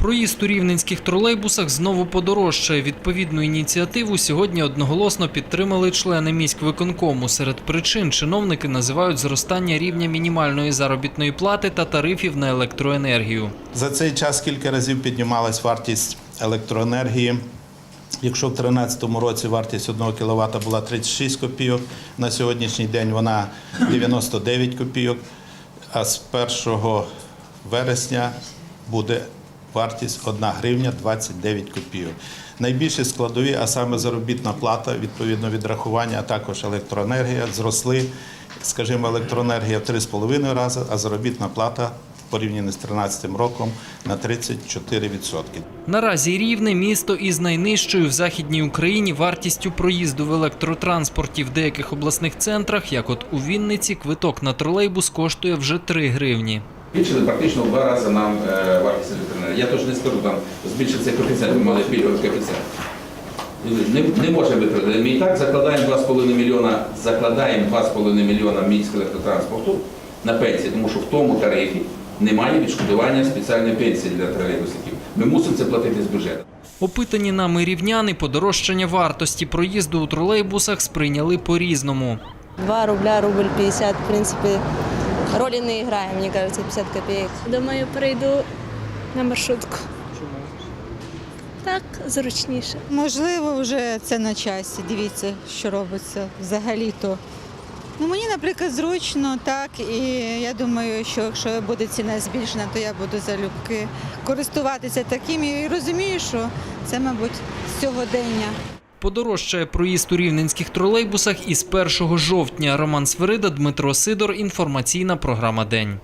Проїзд у рівненських тролейбусах знову подорожчає. Відповідну ініціативу сьогодні одноголосно підтримали члени міськвиконкому. Серед причин чиновники називають зростання рівня мінімальної заробітної плати та тарифів на електроенергію. За цей час кілька разів піднімалась вартість електроенергії. Якщо в 2013 році вартість 1 кВт була 36 копійок, на сьогоднішній день вона 99 копійок, а з 1 вересня буде вартість 1 гривня 29 копійок. Найбільші складові, а саме заробітна плата, відповідно відрахування, а також електроенергія, зросли, скажімо, електроенергія в 3,5 рази, а заробітна плата порівняно з 2013 роком на 34%. Наразі рівне місто із найнижчою в західній Україні вартістю проїзду в електротранспорті в деяких обласних центрах, як от у Вінниці, квиток на тролейбус коштує вже 3 гривні. Збільшили практично в два рази нам е, вартість електроенергії. Я теж не скажу, там збільшився коефіцієнт, ми мали пільговий коефіцієнт. Не, не може витратити. Ми і так закладаємо 2,5 мільйона, закладаємо 2,5 мільйона міського електротранспорту на пенсії, тому що в тому тарифі немає відшкодування спеціальної пенсії для тролейбусників. Ми мусимо це платити з бюджету. Опитані нами рівняни подорожчання вартості проїзду у тролейбусах сприйняли по-різному. 2 рубля, рубль 50, в принципе, роли не играем, мне кажется, 50 копеек. Думаю, перейду на маршрутку. Чому? Так, зручніше. Можливо, вже це на часі. Дивіться, що робиться взагалі-то. Ну, мені, наприклад, зручно, так, і я думаю, що якщо буде ціна збільшена, то я буду залюбки користуватися таким і розумію, що це, мабуть, з сьогодення. Подорожчає проїзд у рівненських тролейбусах із 1 жовтня. Роман Свирида, Дмитро Сидор. Інформаційна програма День.